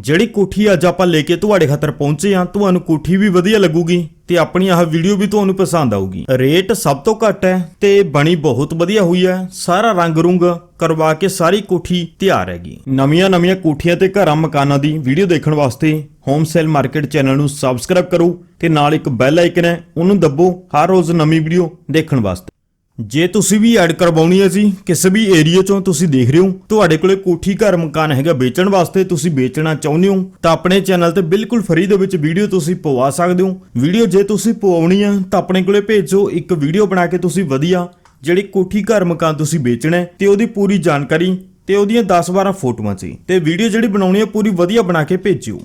ਜਿਹੜੀ ਕੋਠੀ ਅੱਜ ਆਪਾਂ ਲੈ ਕੇ ਤੁਹਾਡੇ ਖਾਤਰ ਪਹੁੰਚੇ ਆ ਤੁਹਾਨੂੰ ਕੋਠੀ ਵੀ ਵਧੀਆ ਲੱਗੂਗੀ ਤੇ ਆਪਣੀ ਆਹ ਵੀਡੀਓ ਵੀ ਤੁਹਾਨੂੰ ਪਸੰਦ ਆਊਗੀ। ਰੇਟ ਸਭ ਤੋਂ ਘੱਟ ਹੈ ਤੇ ਬਣੀ ਬਹੁਤ ਵਧੀਆ ਹੋਈ ਹੈ। ਸਾਰਾ ਰੰਗ ਰੁੰਗ ਕਰਵਾ ਕੇ ਸਾਰੀ ਕੋਠੀ ਤਿਆਰ ਹੈਗੀ। ਨਵੀਆਂ ਨਵੀਆਂ ਕੋਠੀਆਂ ਤੇ ਘਰਾਂ ਮਕਾਨਾਂ ਦੀ ਵੀਡੀਓ ਦੇਖਣ ਵਾਸਤੇ ਹੋਮ ਸੇਲ ਮਾਰਕੀਟ ਚੈਨਲ ਨੂੰ ਸਬਸਕ੍ਰਾਈਬ ਕਰੋ ਤੇ ਨਾਲ ਇੱਕ ਬੈਲ ਆਈਕਨ ਹੈ, ਉਹਨੂੰ ਦੱਬੋ ਹਰ ਰੋਜ਼ ਨਵੀਂ ਵੀਡੀਓ ਦੇਖਣ ਵਾਸਤੇ। ਜੇ ਤੁਸੀਂ ਵੀ ਐਡ ਕਰਵਾਉਣੀ ਹੈ ਜੀ, ਕਿਸੇ ਵੀ ਏਰੀਆ ਚੋਂ ਤੁਸੀਂ ਦੇਖ ਰਹੇ ਹੋ, ਤੁਹਾਡੇ ਕੋਲੇ ਕੋਠੀ ਘਰ ਮਕਾਨ ਹੈਗਾ ਵੇਚਣ ਵਾਸਤੇ ਤੁਸੀਂ ਵੇਚਣਾ ਚਾਹੁੰਦੇ ਹੋ, ਤਾਂ ਆਪਣੇ ਚੈਨਲ ਤੇ ਬਿਲਕੁਲ ਫ੍ਰੀ ਦੇ ਵਿੱਚ ਵੀਡੀਓ ਤੁਸੀਂ ਪਵਾ ਸਕਦੇ ਹੋ। ਵੀਡੀਓ ਜੇ ਤੁਸੀਂ ਪਵਾਉਣੀ ਆ ਤਾਂ ਆਪਣੇ ਕੋਲੇ ਭੇਜੋ ਇੱਕ ਵੀਡੀਓ ਬਣਾ ਕੇ ਤੁਸੀਂ ਵਧੀਆ ਜਿਹੜੀ ਕੋਠੀ ਘਰ ਮਕਾਨ ਤੁਸੀਂ ਵੇਚਣਾ ਹੈ, ਤੇ ਉਹਦੀ ਪੂਰੀ ਜਾਣਕਾਰੀ ਤੇ ਉਹਦੀਆਂ 10-12 ਫੋਟੋਆਂ ਸੀ ਤੇ ਵੀਡੀਓ ਜਿਹੜੀ ਬਣਾਉਣੀ ਹੈ, ਪੂਰੀ ਵਧੀਆ ਬਣਾ ਕੇ ਭੇਜਿਓ।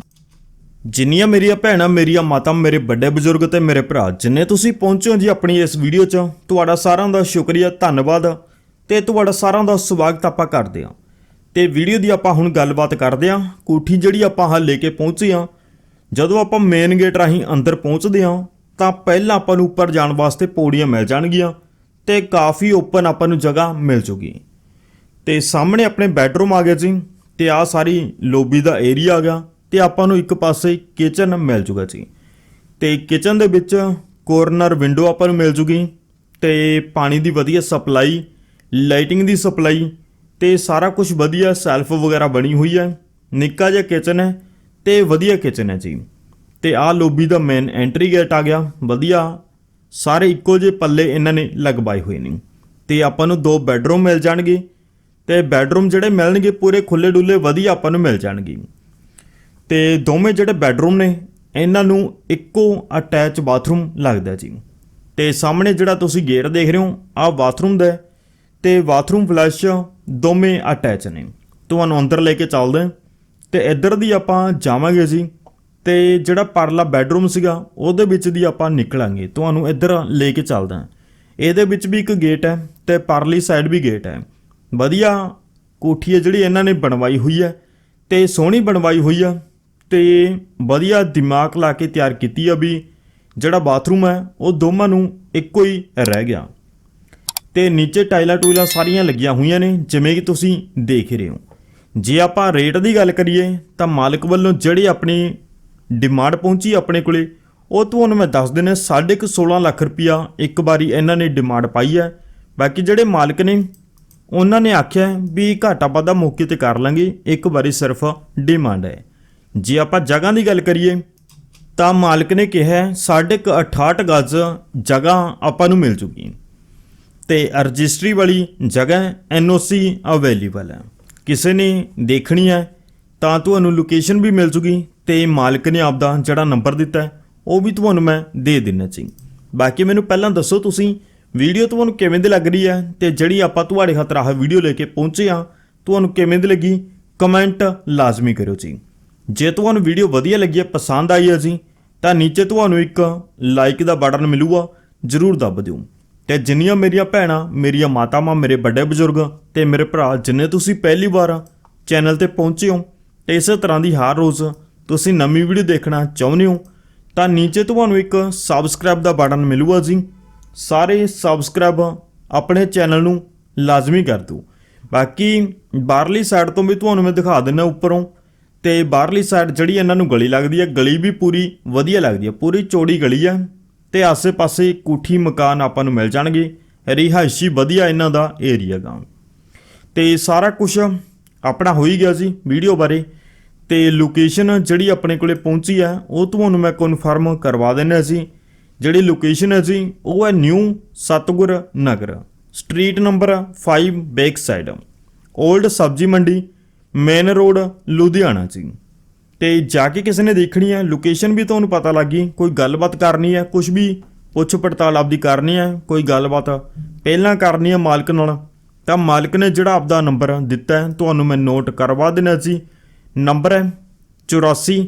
ਜਿੰਨੀਆਂ ਮੇਰੀਆਂ ਭੈਣਾਂ, ਮੇਰੀਆਂ ਮਾਤਾ ਮੇਰੇ ਵੱਡੇ ਬਜ਼ੁਰਗ ਤੇ ਮੇਰੇ ਭਰਾ, ਜਿੰਨੇ ਤੁਸੀਂ ਪਹੁੰਚੇ ਜੀ ਆਪਣੀ ਇਸ ਵੀਡੀਓ 'ਚ, ਤੁਹਾਡਾ ਸਾਰਿਆਂ ਦਾ ਸ਼ੁਕਰੀਆ, ਧੰਨਵਾਦ ਤੇ ਤੁਹਾਡਾ ਸਾਰਿਆਂ ਦਾ ਸਵਾਗਤ ਆਪਾਂ ਕਰਦੇ ਹਾਂ। ਤੇ ਵੀਡੀਓ ਦੀ ਆਪਾਂ ਹੁਣ ਗੱਲਬਾਤ ਕਰਦੇ ਹਾਂ। ਕੋਠੀ ਜਿਹੜੀ ਆਪਾਂ ਹਾਂ ਲੈ ਕੇ ਪਹੁੰਚੇ ਹਾਂ, ਜਦੋਂ ਆਪਾਂ ਮੇਨ ਗੇਟ ਰਾਹੀਂ ਅੰਦਰ ਪਹੁੰਚਦੇ ਹਾਂ, ਤਾਂ ਪਹਿਲਾਂ ਆਪਾਂ ਨੂੰ ਉੱਪਰ ਜਾਣ ਵਾਸਤੇ ਪੌੜੀਆਂ ਮਿਲ ਜਾਣਗੀਆਂ ਤੇ ਕਾਫੀ ਓਪਨ ਆਪਾਂ ਨੂੰ ਜਗ੍ਹਾ ਮਿਲ ਜੂਗੀ। ਤੇ ਸਾਹਮਣੇ ਆਪਣੇ ਬੈਡਰੂਮ ਆ ਗਿਆ ਜੀ ਤੇ ਆ ਸਾਰੀ ਲੋਬੀ ਦਾ ਏਰੀਆ ਆ ਗਿਆ। ਤੇ ਆਪਾਂ ਨੂੰ ਇੱਕ ਪਾਸੇ ਕਿਚਨ ਮਿਲ ਜੂਗਾ ਜੀ। ਤੇ ਕਿਚਨ ਦੇ ਵਿੱਚ ਕੋਰਨਰ ਵਿੰਡੋ ਆਪਾਂ ਨੂੰ ਮਿਲ ਜੂਗੀ ਤੇ ਪਾਣੀ ਦੀ ਵਧੀਆ ਸਪਲਾਈ ਲਾਈਟਿੰਗ ਦੀ ਸਪਲਾਈ ਤੇ ਸਾਰਾ ਕੁਝ ਵਧੀਆ ਸੈਲਫ ਵਗੈਰਾ ਬਣੀ ਹੋਈ ਹੈ। ਨਿੱਕਾ ਜਿਹਾ ਕਿਚਨ ਹੈ ਤੇ ਵਧੀਆ ਕਿਚਨ ਹੈ ਜੀ। ਤੇ ਆਹ ਲੋਬੀ ਦਾ ਮੇਨ ਐਂਟਰੀ ਗੇਟ ਆ ਗਿਆ। ਵਧੀਆ। ਸਾਰੇ ਇੱਕੋ ਜਿਹੇ ਪੱਲੇ ਇਹਨਾਂ ਨੇ ਲਗਵਾਏ ਹੋਏ ਨੇ। ਤੇ ਆਪਾਂ ਨੂੰ ਦੋ ਬੈੱਡਰੂਮ ਮਿਲ ਜਾਣਗੇ ਤੇ ਬੈੱਡਰੂਮ ਜਿਹੜੇ ਮਿਲਣਗੇ ਪੂਰੇ ਖੁੱਲੇ ਡੁੱਲੇ ਵਧੀਆ ਆਪਾਂ ਨੂੰ ਮਿਲ ਜਾਣਗੇ। ਤੇ ਦੋਵੇਂ ਜਿਹੜੇ ਬੈੱਡਰੂਮ ਨੇ, ਇਹਨਾਂ ਨੂੰ ਇੱਕੋ ਅਟੈਚ ਬਾਥਰੂਮ ਲੱਗਦਾ ਜੀ। ਤੇ ਸਾਹਮਣੇ ਜਿਹੜਾ ਤੁਸੀਂ ਗੇਟ ਦੇਖ ਰਹੇ ਹੋ, ਆਹ ਬਾਥਰੂਮ ਦਾ ਹੈ ਤੇ ਬਾਥਰੂਮ ਫਲੈਸ਼ ਦੋਵੇਂ ਅਟੈਚ ਨੇ। ਤੁਹਾਨੂੰ ਅੰਦਰ ਲੈ ਕੇ ਚੱਲਦੇ ਹਾਂ। ਤੇ ਇੱਧਰ ਦੀ ਆਪਾਂ ਜਾਵਾਂਗੇ ਜੀ। ਤੇ ਜਿਹੜਾ ਪਰਲਾ ਬੈੱਡਰੂਮ ਸੀਗਾ, ਉਹਦੇ ਵਿੱਚ ਦੀ ਆਪਾਂ ਨਿਕਲਾਂਗੇ। ਤੁਹਾਨੂੰ ਇੱਧਰ ਲੈ ਕੇ ਚੱਲਦਾ ਇਹਦੇ ਵਿੱਚ ਵੀ ਇੱਕ ਗੇਟ ਹੈ ਤੇ ਪਰਲੀ ਸਾਈਡ ਵੀ ਗੇਟ ਹੈ। ਵਧੀਆ ਕੋਠੀ ਹੈ ਜਿਹੜੀ ਇਹਨਾਂ ਨੇ ਬਣਵਾਈ ਹੋਈ ਹੈ ਤੇ ਸੋਹਣੀ ਬਣਵਾਈ ਹੋਈ ਆ। ਤੇ ਵਧੀਆ ਦਿਮਾਗ ਲਾ ਕੇ ਤਿਆਰ ਕੀਤੀ ਆ ਵੀ ਜਿਹੜਾ ਬਾਥਰੂਮ ਹੈ, ਉਹ ਦੋਵਾਂ ਨੂੰ ਇੱਕੋ ਹੀ ਰਹਿ ਗਿਆ। ਤੇ ਨੀਚੇ ਟਾਈਲਾਂ ਟੂਈਲਾਂ ਸਾਰੀਆਂ ਲੱਗੀਆਂ ਹੋਈਆਂ ਨੇ, ਜਿਵੇਂ ਕਿ ਤੁਸੀਂ ਦੇਖ ਰਹੇ ਹੋ। ਜੇ ਆਪਾਂ ਰੇਟ ਦੀ ਗੱਲ ਕਰੀਏ, ਤਾਂ ਮਾਲਕ ਵੱਲੋਂ ਜਿਹੜੀ ਆਪਣੀ ਡਿਮਾਂਡ ਪਹੁੰਚੀ ਆਪਣੇ ਕੋਲੇ, ਉਹ ਤੁਹਾਨੂੰ ਮੈਂ ਦੱਸ ਦਿੰਦਾ 16.5 ਲੱਖ ਰੁਪਇਆ ਇੱਕ ਵਾਰੀ ਇਹਨਾਂ ਨੇ ਡਿਮਾਂਡ ਪਾਈ ਹੈ। ਬਾਕੀ ਜਿਹੜੇ ਮਾਲਕ ਨੇ, ਉਹਨਾਂ ਨੇ ਆਖਿਆ ਵੀ ਘਾਟਾ ਵਾਧਾ ਮੌਕੇ ਤੇ ਕਰ ਲਾਂਗੇ, ਇੱਕ ਵਾਰੀ ਸਿਰਫ ਡਿਮਾਂਡ ਹੈ। ਜੇ ਆਪਾਂ ਜਗ੍ਹਾ ਦੀ ਗੱਲ ਕਰੀਏ, ਤਾਂ ਮਾਲਕ ਨੇ ਕਿਹਾ ਸਾਢੇ ਕੁ 68 ਗਜ਼ ਜਗ੍ਹਾ ਆਪਾਂ ਨੂੰ ਮਿਲ ਚੁੱਕੀ ਤੇ ਰਜਿਸਟਰੀ ਵਾਲੀ ਜਗ੍ਹਾ ਐਨਓਸੀ ਅਵੇਲੇਬਲ ਹੈ। ਕਿਸੇ ਨੇ ਦੇਖਣੀ ਹੈ, ਤਾਂ ਤੁਹਾਨੂੰ ਲੋਕੇਸ਼ਨ ਵੀ ਮਿਲ ਜੂਗੀ ਤੇ ਮਾਲਕ ਨੇ ਆਪਦਾ ਜਿਹੜਾ ਨੰਬਰ ਦਿੱਤਾ ਉਹ ਵੀ ਤੁਹਾਨੂੰ ਮੈਂ ਦੇ ਦੇਣਾ ਜੀ। ਬਾਕੀ ਮੈਨੂੰ ਪਹਿਲਾਂ ਦੱਸੋ ਤੁਸੀਂ, ਵੀਡੀਓ ਤੁਹਾਨੂੰ ਕਿਵੇਂ ਦੀ ਲੱਗ ਰਹੀ ਹੈ ਤੇ ਜਿਹੜੀ ਆਪਾਂ ਤੁਹਾਡੇ ਹੱਥ ਰਾਹ ਵੀਡੀਓ ਲੈ ਕੇ ਪਹੁੰਚੇ ਆ ਤੁਹਾਨੂੰ ਕਿਵੇਂ ਦੀ ਲੱਗੀ? ਕਮੈਂਟ ਲਾਜ਼ਮੀ ਕਰਿਓ ਜੀ। ਜੇ ਤੁਹਾਨੂੰ ਵੀਡੀਓ ਵਧੀਆ ਲੱਗੀ ਹੈ, ਪਸੰਦ ਆਈ ਹੈ ਜੀ, ਤਾਂ ਨੀਚੇ ਤੁਹਾਨੂੰ ਇੱਕ ਲਾਈਕ ਦਾ ਬਟਨ ਮਿਲੂਗਾ, ਜਰੂਰ ਦੱਬ ਦਿਓ। ਤੇ ਜਿੰਨੀਆਂ ਮੇਰੀਆਂ ਭੈਣਾਂ, ਮੇਰੀਆਂ ਮਾਤਾਵਾਂ, ਮੇਰੇ ਵੱਡੇ ਬਜ਼ੁਰਗ ਤੇ ਮੇਰੇ ਭਰਾ, ਜਿੰਨੇ ਤੁਸੀਂ ਪਹਿਲੀ ਵਾਰ ਚੈਨਲ ਤੇ ਪਹੁੰਚੇ ਹੋ, ਤੇ ਇਸੇ ਤਰ੍ਹਾਂ ਦੀ ਹਰ ਰੋਜ਼ ਤੁਸੀਂ ਨਵੀਂ ਵੀਡੀਓ ਦੇਖਣਾ ਚਾਹੁੰਦੇ ਹੋ, ਤਾਂ ਨੀਚੇ ਤੁਹਾਨੂੰ ਇੱਕ ਸਬਸਕ੍ਰਾਈਬ ਦਾ ਬਟਨ ਮਿਲੂਗਾ ਜੀ। ਸਾਰੇ ਸਬਸਕ੍ਰਾਈਬ ਆਪਣੇ ਚੈਨਲ ਨੂੰ ਲਾਜ਼ਮੀ ਕਰ ਦਿਓ। ਬਾਕੀ ਬਾਹਰਲੀ ਸਾਈਡ ਤੋਂ ਵੀ ਤੁਹਾਨੂੰ ਮੈਂ ਦਿਖਾ ਦਿੰਦਾ, ਉੱਪਰੋਂ ਤੇ ਬਾਹਰਲੀ ਸਾਈਡ ਜਿਹੜੀ ਇਹਨਾਂ ਨੂੰ ਗਲੀ ਲੱਗਦੀ ਹੈ, ਗਲੀ ਵੀ ਪੂਰੀ ਵਧੀਆ ਲੱਗਦੀ ਹੈ, ਪੂਰੀ ਚੌੜੀ ਗਲੀ ਹੈ ਤੇ ਆਸੇ-ਪਾਸੇ ਕੋਠੀ ਮਕਾਨ ਆਪਾਂ ਨੂੰ ਮਿਲ ਜਾਣਗੇ, ਰਿਹਾਇਸ਼ੀ ਵਧੀਆ ਇਹਨਾਂ ਦਾ ਏਰੀਆ ਗਾਂ। ਤੇ ਸਾਰਾ ਕੁਝ ਆਪਣਾ ਹੋ ਹੀ ਗਿਆ ਜੀ ਵੀਡੀਓ ਬਾਰੇ ਤੇ ਲੋਕੇਸ਼ਨ ਜਿਹੜੀ ਆਪਣੇ ਕੋਲੇ ਪਹੁੰਚੀ ਹੈ, ਉਹ ਤੁਹਾਨੂੰ ਮੈਂ ਕਨਫਰਮ ਕਰਵਾ ਦਿੰਦਾ ਸੀ ਜਿਹੜੀ ਲੋਕੇਸ਼ਨ ਹੈ ਜੀ, ਉਹ ਹੈ new Satgur Nagar street number 5 back side old Sabzi Mandi main road Ludhiana ਜੀ। ਤੇ ਜਾ ਕੇ ਕਿਸੇ ਨੇ ਦੇਖਣੀ ਹੈ ਲੋਕੇਸ਼ਨ ਵੀ ਤੁਹਾਨੂੰ ਪਤਾ ਲੱਗ ਗਈ, ਕੋਈ ਗੱਲਬਾਤ ਕਰਨੀ ਹੈ ਕੁਝ ਵੀ ਪੁੱਛ ਪੜਤਾਲ ਆਪਦੀ ਕਰਨੀ ਹੈ, ਕੋਈ ਗੱਲਬਾਤ ਪਹਿਲਾਂ ਕਰਨੀ ਹੈ ਮਾਲਕ ਨਾਲ, ਤਾਂ ਮਾਲਕ ਨੇ ਜਿਹੜਾ ਆਪਦਾ ਨੰਬਰ ਦਿੱਤਾ ਹੈ, ਤੁਹਾਨੂੰ ਮੈਂ ਨੋਟ ਕਰਵਾ ਦੇਣਾ ਸੀ ਨੰਬਰ ਹੈ 84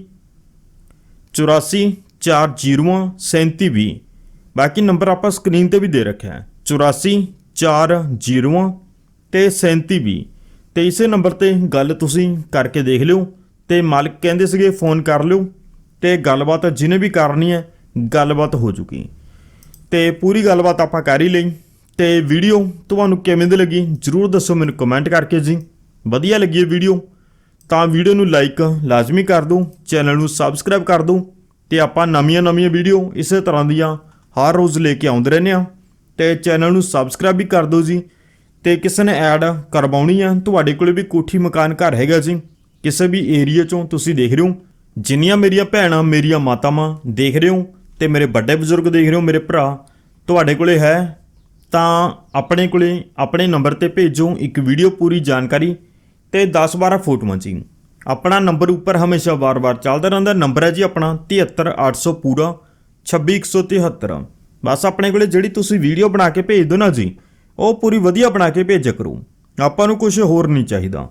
84 40 3720 ਬਾਕੀ ਨੰਬਰ ਆਪਾਂ ਸਕਰੀਨ ਤੇ ਵੀ ਦੇ ਰੱਖਿਆ ਹੈ। 84 40 ਤੇ 3720 ਤੇ ਇਸੇ ਨੰਬਰ ਤੇ ਗੱਲ ਤੁਸੀਂ ਕਰਕੇ ਦੇਖ ਲਿਓ ਤੇ ਮਾਲਕ ਕਹਿੰਦੇ ਸੀਗੇ ਫੋਨ ਕਰ ਲਿਓ ਤੇ ਗੱਲਬਾਤ ਜਿਹਨੇ ਵੀ ਕਰਨੀ ਹੈ, ਗੱਲਬਾਤ ਹੋ ਚੁੱਕੀ ਤੇ ਪੂਰੀ ਗੱਲਬਾਤ ਆਪਾਂ ਕਰ ਹੀ ਲਈ। ਤੇ ਵੀਡੀਓ ਤੁਹਾਨੂੰ ਕਿਵੇਂ ਦੀ ਲੱਗੀ ਜਰੂਰ ਦੱਸੋ ਮੈਨੂੰ ਕਮੈਂਟ ਕਰਕੇ ਜੀ। ਵਧੀਆ ਲੱਗੀ ਇਹ ਵੀਡੀਓ, ਤਾਂ ਵੀਡੀਓ ਨੂੰ ਲਾਈਕ ਲਾਜ਼ਮੀ ਕਰ ਦਿਓ, ਚੈਨਲ ਨੂੰ ਸਬਸਕ੍ਰਾਈਬ ਕਰ ਦਿਓ ਤੇ ਆਪਾਂ ਨਵੀਆਂ-ਨਵੀਆਂ ਵੀਡੀਓ ਇਸੇ ਤਰ੍ਹਾਂ ਦੀਆਂ ਹਰ ਰੋਜ਼ ਲੈ ਕੇ ਆਉਂਦੇ ਰਹਿੰਦੇ ਆ ਤੇ ਚੈਨਲ ਨੂੰ ਸਬਸਕ੍ਰਾਈਬ ਵੀ ਕਰ ਦਿਓ ਜੀ। ਤੇ ਕਿਸੇ ਨੇ ਐਡ ਕਰਵਾਉਣੀ ਆ, ਤੁਹਾਡੇ ਕੋਲੇ ਵੀ ਕੋਠੀ ਮਕਾਨ ਘਰ ਹੈਗਾ ਜੀ। ਕਿਸੇ ਵੀ ਏਰੀਆ ਚੋਂ ਤੁਸੀਂ ਦੇਖ ਰਹੇ ਹੋ, ਜਿੰਨੀਆਂ ਮੇਰੀਆਂ ਭੈਣਾਂ, ਮੇਰੀਆਂ ਮਾਤਾਵਾਂ ਦੇਖ ਰਹੇ ਹੋ ਤੇ ਮੇਰੇ ਵੱਡੇ ਬਜ਼ੁਰਗ ਦੇਖ ਰਹੇ ਹੋ, ਮੇਰੇ ਭਰਾ, ਤੁਹਾਡੇ ਕੋਲੇ ਹੈ, ਤਾਂ ਆਪਣੇ ਕੋਲੇ, ਆਪਣੇ ਨੰਬਰ ਤੇ ਭੇਜੋ ਇੱਕ ਵੀਡੀਓ ਪੂਰੀ ਜਾਣਕਾਰੀ ਤੇ 10-12 ਫੋਟੋਆਂ ਜੀ। ਆਪਣਾ ਨੰਬਰ ਉੱਪਰ ਹਮੇਸ਼ਾ ਵਾਰ-ਵਾਰ ਚੱਲਦਾ ਰਹਿੰਦਾ, ਨੰਬਰ ਹੈ ਜੀ ਆਪਣਾ 73800 ਪੂਰਾ 26173 ਬਸ ਆਪਣੇ ਕੋਲੇ ਜਿਹੜੀ ਤੁਸੀਂ ਵੀਡੀਓ ਬਣਾ ਕੇ ਭੇਜ ਦਿਓ ਨਾ ਜੀ। ਉਹ ਪੂਰੀ ਵਧੀਆ ਬਣਾ ਕੇ ਭੇਜਿਆ ਕਰੋ। ਆਪਾਂ ਨੂੰ ਕੁਝ ਹੋਰ ਨਹੀਂ ਚਾਹੀਦਾ।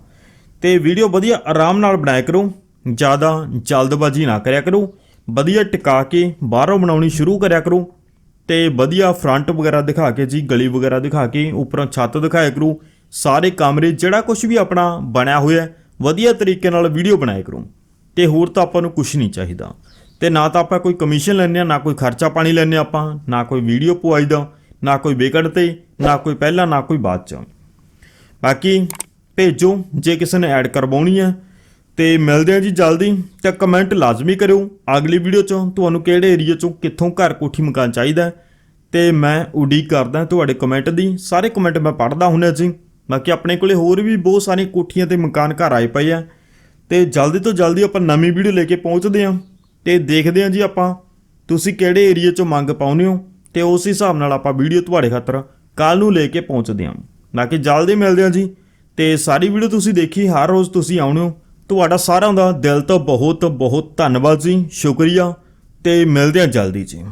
ਤੇ ਵੀਡੀਓ ਵਧੀਆ ਆਰਾਮ ਨਾਲ ਬਣਾਇਆ ਕਰੋ। ਜ਼ਿਆਦਾ ਜਲਦਬਾਜ਼ੀ ਨਾ ਕਰਿਆ ਕਰੋ। ਵਧੀਆ ਟਿਕਾ ਕੇ ਬਾਹਰੋਂ ਬਣਾਉਣੀ ਸ਼ੁਰੂ ਕਰਿਆ ਕਰੋ। ਤੇ ਵਧੀਆ ਫਰੰਟ ਵਗੈਰਾ ਦਿਖਾ ਕੇ ਜੀ, ਗਲੀ ਵਗੈਰਾ ਦਿਖਾ ਕੇ ਉੱਪਰੋਂ ਛੱਤ ਦਿਖਾਇਆ ਕਰੋ। ਸਾਰੇ ਕਮਰੇ ਜਿਹੜਾ ਕੁਝ ਵੀ ਆਪਣਾ ਬਣਿਆ ਹੋਇਆ, ਵਧੀਆ ਤਰੀਕੇ ਨਾਲ ਵੀਡੀਓ ਬਣਾਇਆ ਕਰੋ। ਤੇ ਹੋਰ ਤਾਂ ਆਪਾਂ ਨੂੰ ਕੁਝ ਨਹੀਂ ਚਾਹੀਦਾ। ਤੇ ਨਾ ਤਾਂ ਆਪਾਂ ਕੋਈ ਕਮਿਸ਼ਨ ਲੈਂਦੇ ਆ ਨਾ ਕੋਈ ਖਰਚਾ ਪਾਣੀ ਲੈਂਦੇ ਹਾਂ ਆਪਾਂ, ਨਾ ਕੋਈ ਵੀਡੀਓ ਪਵਾਈਦਾ, ਨਾ ਕੋਈ ਵਿਕਟ ਤੇ। ਨਾ ਕੋਈ ਪਹਿਲਾਂ, ਨਾ ਕੋਈ ਬਾਅਦ ਚ। ਬਾਕੀ ਭੇਜੋ, ਜੇ ਕਿਸੇ ਨੇ ਐਡ ਕਰਵਾਉਣੀ ਹੈ ਤੇ ਮਿਲਦੇ ਆ ਜੀ ਜਲਦੀ ਤੇ ਕਮੈਂਟ ਲਾਜ਼ਮੀ ਕਰਿਓ। ਅਗਲੀ ਵੀਡੀਓ ਚ ਤੁਹਾਨੂੰ ਕਿਹੜੇ ਏਰੀਆ ਚੋਂ ਕਿੱਥੋਂ ਘਰ ਕੋਠੀ ਮਕਾਨ ਚਾਹੀਦਾ ਹੈ ਤੇ ਮੈਂ ਉਡੀਕ ਕਰਦਾ ਤੁਹਾਡੇ ਕਮੈਂਟ ਦੀ। ਸਾਰੇ ਕਮੈਂਟ ਮੈਂ ਪੜ੍ਹਦਾ ਹੁੰਦਾ ਜੀ। ਬਾਕੀ ਆਪਣੇ ਕੋਲੇ ਹੋਰ ਵੀ ਬਹੁਤ ਸਾਰੀਆਂ ਕੋਠੀਆਂ ਤੇ ਮਕਾਨ ਘਰ ਆਏ ਪਏ ਆ। ਤੇ ਜਲਦੀ ਤੋਂ ਜਲਦੀ ਆਪਾਂ ਨਵੀਂ ਵੀਡੀਓ ਲੈ ਕੇ ਪਹੁੰਚਦੇ ਹਾਂ ਤੇ ਦੇਖਦੇ ਹਾਂ ਜੀ ਆਪਾਂ ਤੁਸੀਂ ਕਿਹੜੇ ਏਰੀਆ ਚੋਂ ਮੰਗ ਪਾਉਂਦੇ ਹੋ ਤੇ ਉਸ ਹਿਸਾਬ ਨਾਲ ਆਪਾਂ ਵੀਡੀਓ ਤੁਹਾਡੇ ਖਾਤਰ ਕੱਲ ਨੂੰ ਲੈ ਕੇ ਪਹੁੰਚਦੇ ਹਾਂ। ਬਾਕੀ ਜਲਦੀ ਮਿਲਦੇ ਹਾਂ ਜੀ। ਤੇ ਸਾਰੀ ਵੀਡੀਓ ਤੁਸੀਂ ਦੇਖੀ, ਹਰ ਰੋਜ਼ ਤੁਸੀਂ ਆਉਣੇ ਹੋ। ਤੁਹਾਡਾ ਸਾਰਿਆਂ ਦਾ ਦਿਲ ਤੋਂ ਬਹੁਤ ਬਹੁਤ ਧੰਨਵਾਦ ਜੀ। ਸ਼ੁਕਰੀਆ। ਤੇ ਮਿਲਦੇ ਹਾਂ ਜਲਦੀ ਜੀ।